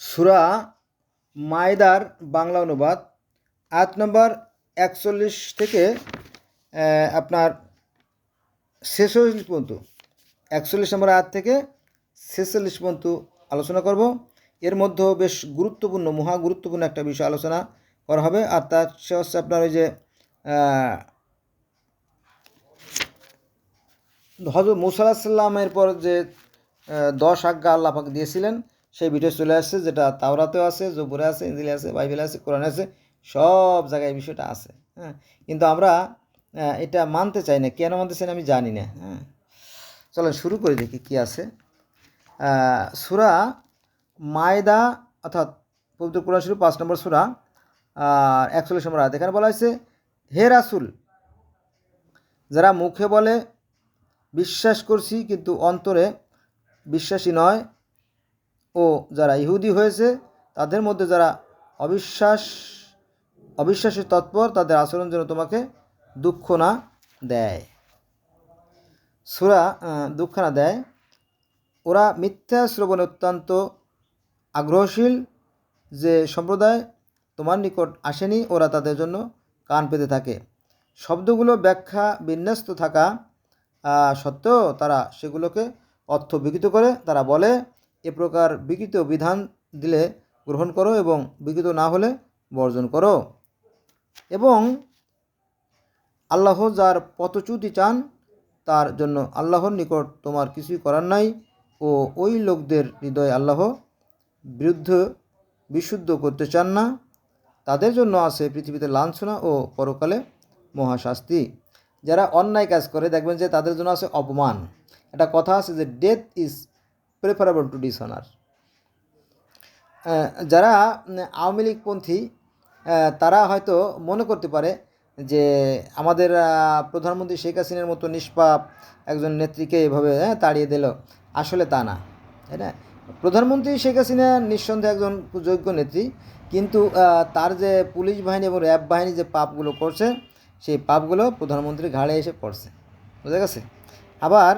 সুরা মায়দার বাংলা অনুবাদ, আয়াত নম্বর একচল্লিশ থেকে আপনার ছেচল্লিশ পর্যন্ত, একচল্লিশ নম্বর আয়াত থেকে ছেচল্লিশ পর্যন্ত আলোচনা করব। এর মধ্যেও বেশ গুরুত্বপূর্ণ, মহা গুরুত্বপূর্ণ একটা বিষয় আলোচনা করা হবে। আর তার সে হচ্ছে আপনার ওই যে হজরত মুসাল্লামের পর যে দশ আজ্ঞা আল্লাহাক দিয়েছিলেন সেই ভিডিও চলে আসছে, যেটা তাওরাতেও আছে, জবুরে আছে ইঞ্জিলে আছে, বাইবেলে আছে, কোরআনে আছে, সব জায়গায় এই বিষয়টা আছে হ্যাঁ? কিন্তু আমরা এটা মানতে চাই না। কেন মানতে চাই না আমি জানি না হ্যাঁ? চলো শুরু করে দেখি কি আছে। সুরা মায়দা, অর্থাৎ পবিত্র কোরআন শুরু পাঁচ নম্বর সুরা একচল্লিশ নম্বর এখানে বলা হয়েছে, হে রাসুল, যারা মুখে বলে, বিশ্বাস করছি, কিন্তু অন্তরে বিশ্বাসী নয় ও যারা ইহুদি হয়েছে, তাদের মধ্যে যারা অবিশ্বাস, অবিশ্বাসের তৎপর, তাদের আচরণ যেন তোমাকে দুঃখ না দেয়। সুরা দুঃখ না দেয়। ওরা মিথ্যা শ্রবণে অত্যন্ত আগ্রহশীল যে সম্প্রদায় তোমার নিকট আসেনি, ওরা তাদের জন্য কান পেতে থাকে। শব্দগুলো ব্যাখ্যা বিন্যস্ত থাকা সত্ত্বেও তারা সেগুলোকে অর্থ বিকৃত করে। তারা বলে এ প্রকার বিকৃত বিধান দিলে গ্রহণ করো এবং বিকৃত না হলে বর্জন করো। এবং আল্লাহ যার পথচ্যুতি চান, তার জন্য আল্লাহর নিকট তোমার কিছুই করার নাই ও ওই লোকদের হৃদয় আল্লাহ বিরুদ্ধ, বিশুদ্ধ করতে চান না। তাদের জন্য আছে পৃথিবীতে লাঞ্ছনা ও পরকালে মহাশাস্তি। যারা অন্যায় কাজ করে, দেখবেন যে তাদের জন্য আছে অপমান। একটা কথা আছে যে death is preferable to dishonour যারা আওয়ামী লীগপন্থী তারা হয়তো মনে করতে পারে যে আমাদের প্রধানমন্ত্রী শেখ হাসিনার মতো নিষ্পাপ একজন নেত্রীকে এভাবে হ্যাঁ, তাড়িয়ে দিল। আসলে তা না তাই না? প্রধানমন্ত্রী শেখ হাসিনা নিঃসন্দেহে একজন যোগ্য নেত্রী কিন্তু তার যে পুলিশ বাহিনী এবং র্যাব বাহিনী যে পাপগুলো করছে সেই পাপগুলো প্রধানমন্ত্রীর ঘাড়ে এসে পড়ছে। বুঝা গেছে? আবার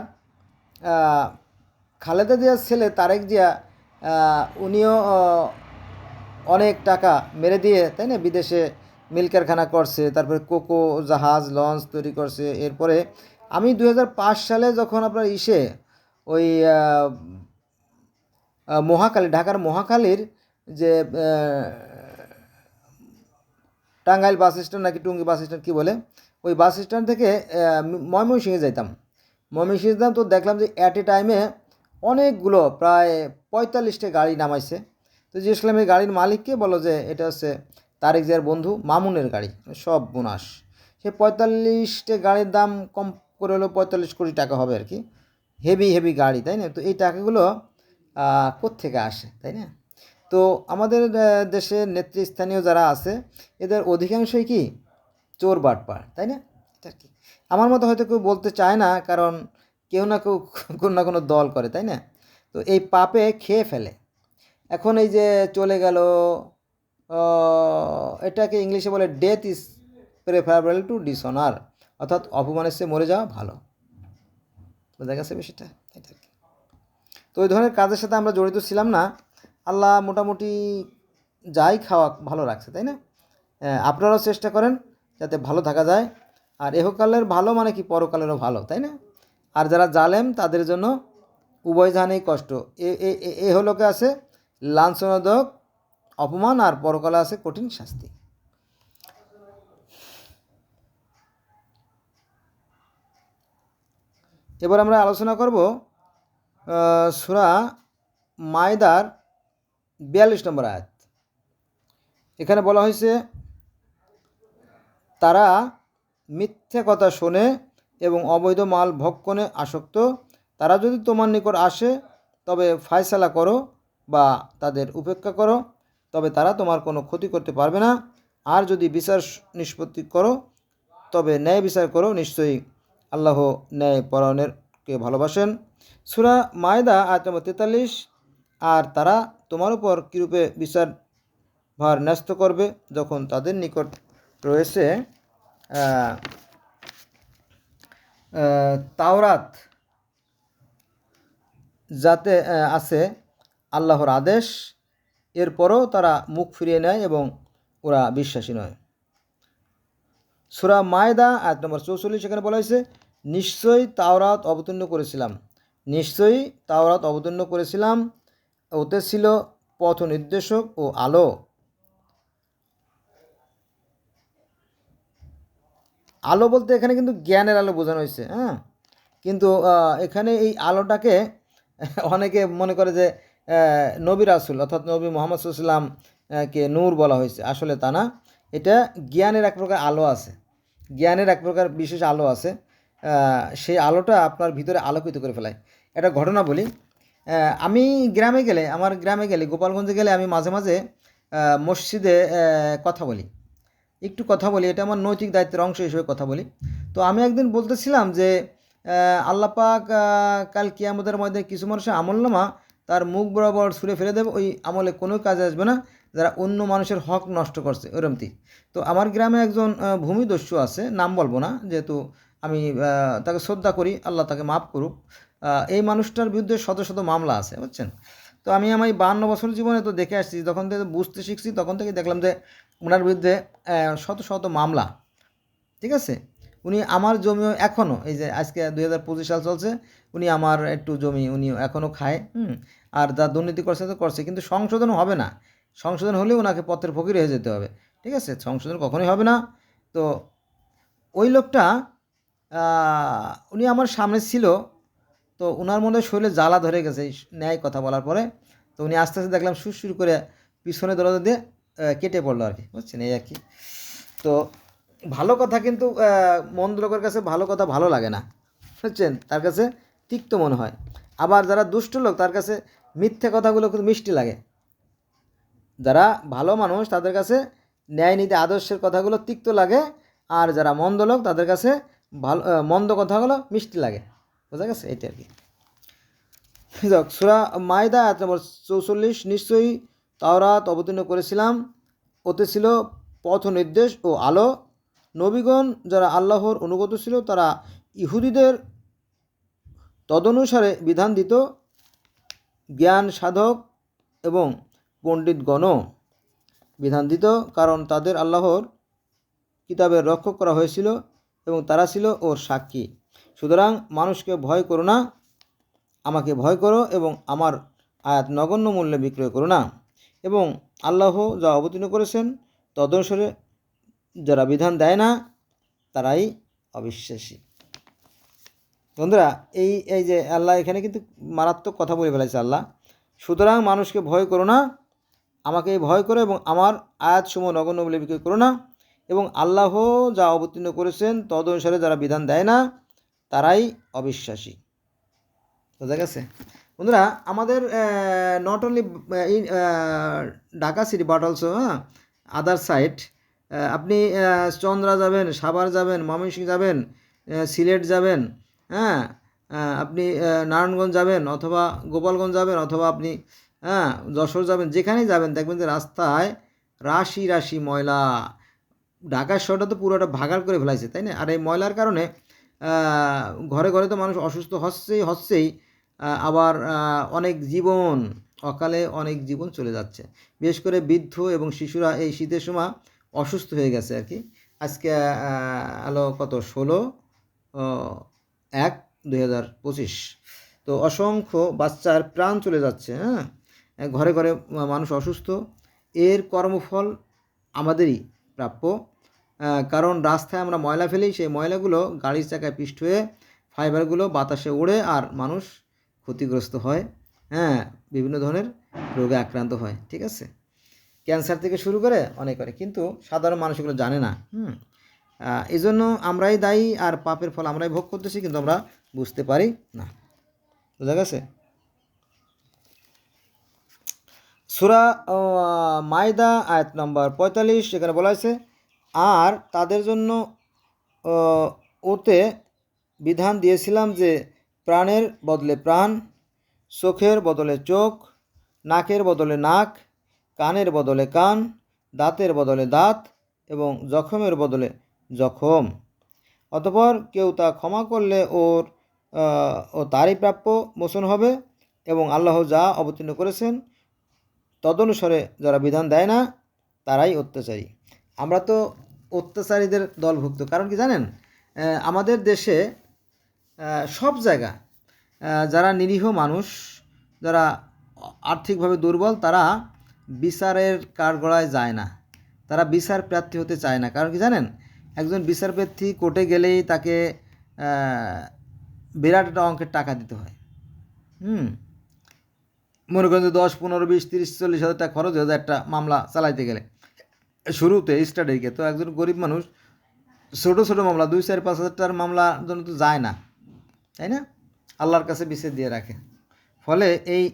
খালেদা জিয়ার ছেলে তারেক জিয়া উনিও অনেক টাকা মেরে দিয়ে তাই না বিদেশে মিল কারখানা করছে তারপরে কোকো জাহাজ লঞ্চ তৈরি করছে এরপরে আমি দু হাজার পাঁচ সালে যখন আপনার ইসে ওই আহ, ঢাকার মহাকালীর যে টাঙ্গাইল বাস স্ট্যান্ড নাকি টুঙ্গি বাস স্ট্যান্ড কী বলে ওই বাস স্ট্যান্ড থেকে ময়মনসিংহে যাইতাম। ময়মনসিংহে যেতাম তো দেখলাম যে অ্যাট এ টাইমে অনেকগুলো, প্রায় পঁয়তাল্লিশটা গাড়ি নামাইছে। তো জিজ্ঞেস করলাম এই গাড়ির মালিককে বলো যে, এটা হচ্ছে তারেক জিয়ার বন্ধু মামুনের গাড়ি, সব বোনাস। সে পঁয়তাল্লিশটা গাড়ির দাম কম করে হলেও পঁয়তাল্লিশ কোটি টাকা হবে আর কি। হেভি হেভি গাড়ি, তাই না? তো এই টাকাগুলো কোত্থেকে আসে, তাই না? তো আমাদের দেশের নেতৃস্থানীয় যারা আছে, এদের অধিকাংশই কি? চোর বাটপার তাই না? এটা কি? আমার মতো হয়তো কেউ বলতে চায় না, কারণ কেউ না কেউ কোনো না কোনো দল করে তাই না? তো এই পাপে খেয়ে ফেলে। এখন এই যে চলে গেল এটাকে ইংলিশে বলে death is preferable to dishonour অর্থাৎ অপমানের সে মরে যাওয়া ভালো। বোঝা গেছে বিষয়টা? এটা তো ওই ধরনের কাজের সাথে আমরা জড়িত ছিলাম না। আল্লাহ মোটামুটি যাই খাওয়া ভালো রাখছে তাই না? আহ, আপনারাও চেষ্টা করেন যাতে ভালো থাকা যায়। আর এহকালের ভালো মানে কি? পরকালেরও ভালো তাই না? আর যারা জালেম, তাদের জন্য উভয় জানেই কষ্ট। এ, এ- হলোকে আছে? লাঞ্ছনাদক অপমান আর পরকালে আছে কঠিন শাস্তি। এবার আমরা আলোচনা করব সূরা মায়দার বিয়াল্লিশ নম্বর আয়াত। এখানে বলা হয়েছে, তারা মিথ্যে কথা শোনে এবং অবৈধ মাল ভক্ষণে আসক্ত। তারা যদি তোমার নিকট আসে, তবে ফায়সালা করো বা তাদের উপেক্ষা করো, তবে তারা তোমার কোনো ক্ষতি করতে পারবে না। আর যদি বিচার নিষ্পত্তি করো, তবে ন্যায় বিচার করো, নিশ্চয়ই আল্লাহ ন্যায় পরায়ণেরকে ভালোবাসেন। সুরা মায়দা, আয়াত নম্বর তেতাল্লিশ, আর তারা তোমার উপর কীরূপে বিচার ভার ন্যস্ত করবে, যখন তাদের নিকট রয়েছে তাওরাত যাতে আছে আল্লাহর আদেশ, এরপরও তারা মুখ ফিরিয়ে নেয় এবং ওরা বিশ্বাসী নয়। সুরা মায়দা, আয়াত নম্বর চৌচল্লিশ, এখানে বলা হয়েছে, নিশ্চয়ই তাওরাত অবতীর্ণ করেছিলাম। নিশ্চয়ই তাওরাত অবতীর্ণ করেছিলাম ওতে ছিল পথ নির্দেশক ও আলো। আলো বলতে এখানে কিন্তু জ্ঞানের আলো বোঝানো হয়েছে হ্যাঁ? কিন্তু এখানে এই আলোটাকে অনেকে মনে করে যে নবী রাসুল অর্থাৎ নবী মোহাম্মদ সাল্লাম কে নূর বলা হয়েছে। আসলে তা না। এটা জ্ঞানের এক প্রকার আলো আছে। জ্ঞানের এক প্রকার বিশেষ আলো আছে। সেই আলোটা আপনার ভিতরে আলোকিত করে ফেলায়। একটা ঘটনা বলি। আমি গ্রামে গেলে, আমার গ্রামে গেলে, গোপালগঞ্জে গেলে আমি মাঝে মাঝে মসজিদে কথা বলি। একটু কথা বলি এটা আমার নৈতিক দায়িত্বের অংশ হিসেবে কথা বলি। তো আমি একদিন বলতেছিলাম যে আহ, আল্লাহ পাক আহ, কাল কিয়ামতের মধ্যে কিছু মানুষের আমল আমলনামা তার মুখ বরাবর ছুঁড়ে ফেলে দেবে ওই আমলে কোনো কাজে আসবে না যারা অন্য মানুষের হক নষ্ট করছে ওরমতি তো। আমার গ্রামে একজন ভূমিদস্যু আছে নাম বলব না যেহেতু আমি তাকে শ্রদ্ধা করি আল্লাহ তাকে মাফ করুক। এই মানুষটার বিরুদ্ধে শত শত মামলা আছে বুঝছেন? তো আমি আমার এই বাহান্ন বছর জীবনে তো দেখে আসছি যখন থেকে বুঝতে শিখছি তখন থেকে দেখলাম যে ওনার বিরুদ্ধে শত শত মামলা, ঠিক আছে? উনি আমার জমিও এখনও এই যে আজকে দুই হাজার পঁচিশ সাল চলছে, উনি আমার একটু জমি উনি এখনও খায়, হুম? আর যা দুর্নীতি করছে, তো করছে, কিন্তু সংশোধন হবে না। সংশোধন হলে ওনাকে পত্রের ফকির হয়ে যেতে হবে, ঠিক আছে? সংশোধন কখনোই হবে না। তো ওই লোকটা উনি আমার সামনে ছিল, তো ওনার মধ্যে শরীরে জ্বালা ধরে গেছে ন্যায় কথা বলার পরে। তো উনি আস্তে আস্তে দেখলাম সুর সুরসুর করে পিছনে দরজা দিয়ে কেটে পড়ল আর কি, বুঝছেন? এই আর কি। তো ভালো কথা কিন্তু মন্দ লোকের কাছে ভালো কথা ভালো লাগে না, বুঝছেন? তার কাছে তিক্ত মনে হয়। আবার যারা দুষ্ট লোক, তার কাছে মিথ্যে কথাগুলো কিন্তু মিষ্টি লাগে। যারা ভালো মানুষ, তাদের কাছে ন্যায় নীতি, আদর্শের কথাগুলো তিক্ত লাগে। আর যারা মন্দ লোক, তাদের কাছে ভালো মন্দ কথাগুলো মিষ্টি লাগে। বোঝা গেছে? এটা আর কি। যাক, সুরা মায়দা নম্বর চৌচল্লিশ। নিশ্চয়ই তাওরাত অবতীর্ণ করেছিলাম। ওতে ছিল পথ নির্দেশ ও আলো। নবীগণ যারা আল্লাহর অনুগত ছিল, তারা ইহুদিদের তদনুসারে বিধান দিত, জ্ঞান সাধক এবং পণ্ডিতগণও বিধান দিত, কারণ তাদের আল্লাহর কিতাবের রক্ষক করা হয়েছিল এবং তারা ছিল ওর সাক্ষী। সুতরাং মানুষকে ভয় করো না, আমাকে ভয় করো এবং আমার আয়াত নগণ্য মূল্যে বিক্রয় করো না। এবং আল্লাহ যা অবতীর্ণ করেছেন, তদনুসারে যারা বিধান দেয় না, তারাই অবিশ্বাসী। বন্ধুরা, এই এই যে আল্লাহ এখানে কিন্তু মারাত্মক কথা বলে ফেলেছে আল্লাহ। সুতরাং মানুষকে ভয় করো না, আমাকে ভয় করো এবং আমার আয়াতসমূহ নগণ্য বলে বিক্রয় করো না। এবং আল্লাহ যা অবতীর্ণ করেছেন তদ অনুসারে যারা বিধান দেয় না, তারাই অবিশ্বাসী। বোঝা গেছে। বন্ধুরা, আমাদের not only in Dhaka city but also হ্যাঁ আদার সাইড আপনি চন্দ্রা যাবেন, সাভার যাবেন, ময়মনসিংহ যাবেন সিলেট যাবেন হ্যাঁ আপনি নারায়ণগঞ্জ যাবেন অথবা গোপালগঞ্জ যাবেন অথবা আপনি হ্যাঁ যশোর যাবেন, যেখানেই যাবেন, দেখবেন যে রাস্তায় রাশি রাশি ময়লা। ঢাকার শহরটা তো পুরোটা ভাগার করে ফেলাইছে, তাই না? আর এই ময়লার কারণে ঘরে ঘরে তো মানুষ অসুস্থ হচ্ছেই হচ্ছেই আবার অনেক জীবন, অকালে অনেক জীবন চলে যাচ্ছে। বিশেষ করে বৃদ্ধ এবং শিশুরা এই শীতের সময় অসুস্থ হয়ে গেছে আর কি। আজকে আলো কত? ষোলো এক, দুই হাজার পঁচিশ। তো অসংখ্য বাচ্চার প্রাণ চলে যাচ্ছে হ্যাঁ? ঘরে ঘরে মানুষ অসুস্থ। এর কর্মফল আমাদেরই প্রাপ্য। কারণ রাস্তায় আমরা ময়লা ফেলি, সেই ময়লাগুলো গাড়ির চাকায় পিষ্ট হয়ে ফাইবারগুলো বাতাসে উড়ে আর মানুষ ক্ষতিগ্রস্ত হয় হ্যাঁ বিভিন্ন ধরনের রোগে আক্রান্ত হয়, ঠিক আছে? ক্যান্সার থেকে শুরু করে অনেক করে কিন্তু সাধারণ মানুষ এগুলো জানে না, হুম? এই জন্য আমরাই দায়ী আর পাপের ফল আমরাই ভোগ করতেছি, কিন্তু আমরা বুঝতে পারি না। বোঝা গেছে? সুরা মায়দা আয়াত নম্বর পঁয়তাল্লিশ, এখানে বলা হয়েছে, আর তাদের জন্য ওতে বিধান দিয়েছিলাম যে প্রাণের বদলে প্রাণ, চোখের বদলে চোখ, নাকের বদলে নাক, কানের বদলে কান, দাঁতের বদলে দাঁত এবং জখমের বদলে জখম। অতপর কেউ তা ক্ষমা করলে ওর ও তারই প্রাপ্য মোচন হবে এবং আল্লাহ যা অবতীর্ণ করেছেন তদনুসারে যারা বিধান দেয় না, তারাই অত্যাচারী। আমরা তো অত্যাচারীদের দলভুক্ত। কারণ কি জানেন? আমাদের দেশে সব জায়গা যারা নিরীহ মানুষ, যারা আর্থিকভাবে দুর্বল, তারা বিচারের কাঠগড়ায় যায় না। তারা বিচার প্রার্থী হতে চায় না। কারণ কি জানেন? একজন বিচার প্রার্থী কোর্টে গেলেই তাকে বিরাট একটা অঙ্কের টাকা দিতে হয়। হুম? মনে করেন যে দশ, পনেরো, বিশ, তিরিশ, চল্লিশ হাজার টাকা খরচ হয়ে যায় একটা মামলা চালাইতে গেলে। শুরুতে স্টার্টিংয়ে তো একজন গরিব মানুষ, ছোটো ছোটো মামলা, দুই, চার, পাঁচ হাজার টাকার মামলার জন্য তো যায় না। তাই না? আল্লাহর কাছে বিছে দিয়ে রাখে। ফলে এই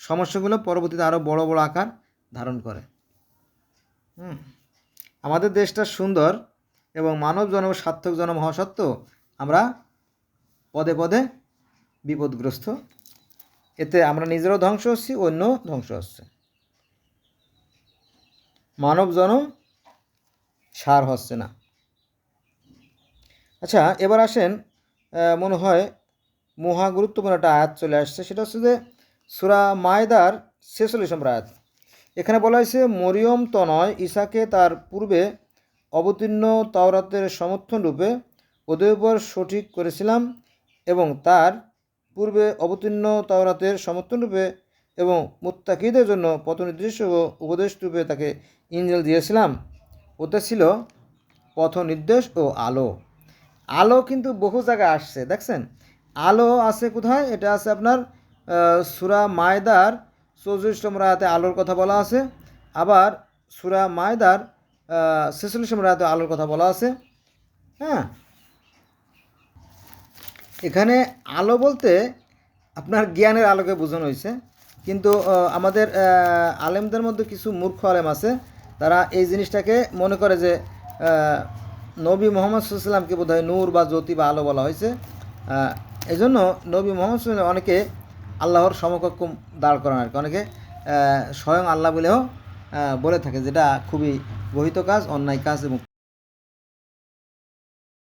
সমস্যাগুলো পরবর্তীতে আরও বড় বড় আকার ধারণ করে। হুম। আমাদের দেশটা সুন্দর এবং মানব জন্ম সার্থক জন্ম হওয়া সত্ত্বেও আমরা পদে পদে বিপদগ্রস্ত। এতে আমরা নিজেরাও ধ্বংস হচ্ছি অন্য ধ্বংস হচ্ছে। মানব জনম সার হচ্ছে না। আচ্ছা এবার আসেন মনে হয় মহা গুরুত্বপূর্ণ একটা আয়াত চলে আসছে। সেটা হচ্ছে যে সুরা মায়দার ছেচল্লিশ নম্বর আয়াত। এখানে বলা হয়েছে, মরিয়ম তনয় ঈশাকে তার পূর্বে অবতীর্ণ তাওরাতের সমর্থন রূপে ওদের সঠিক করেছিলাম এবং তার পূর্বে অবতীর্ণ তাওরাতের সমর্থন রূপে এবং মুত্তাকিদের জন্য পথনির্দেশ ও উপদেশ রূপে তাকে ইঞ্জেল দিয়েছিলাম। ওতে ছিল পথ নির্দেশ ও আলো। আলো কিন্তু বহু জায়গায় আসছে, দেখছেন? আলো আছে কোথায়? এটা আছে আপনার সুরা মায়দার চৌত্রিশ নম্বর আয়াতে আলোর কথা বলা আছে। আবার সুরা মায়দার ছেচল্লিশ নম্বর আয়াতে আলোর কথা বলা আছে। হ্যাঁ? এখানে আলো বলতে আপনার জ্ঞানের আলোকে বোঝানো হয়েছে। কিন্তু আমাদের আলেমদের মধ্যে কিছু মূর্খ আলেম আছে। তারা এই জিনিসটাকে মনে করে যে নবী মোহাম্মদ সাল্লামকে বোধ হয় নূর বা জ্যোতি বা আলো বলা হয়েছে। এই জন্য নবী মোহাম্মদ অনেকে আল্লাহর সমকক্ষ দাঁড় করান আর কি অনেকে স্বয়ং আল্লাহ বলেও বলে থাকে, যেটা খুবই গহিত কাজ, অন্যায় কাজ এবং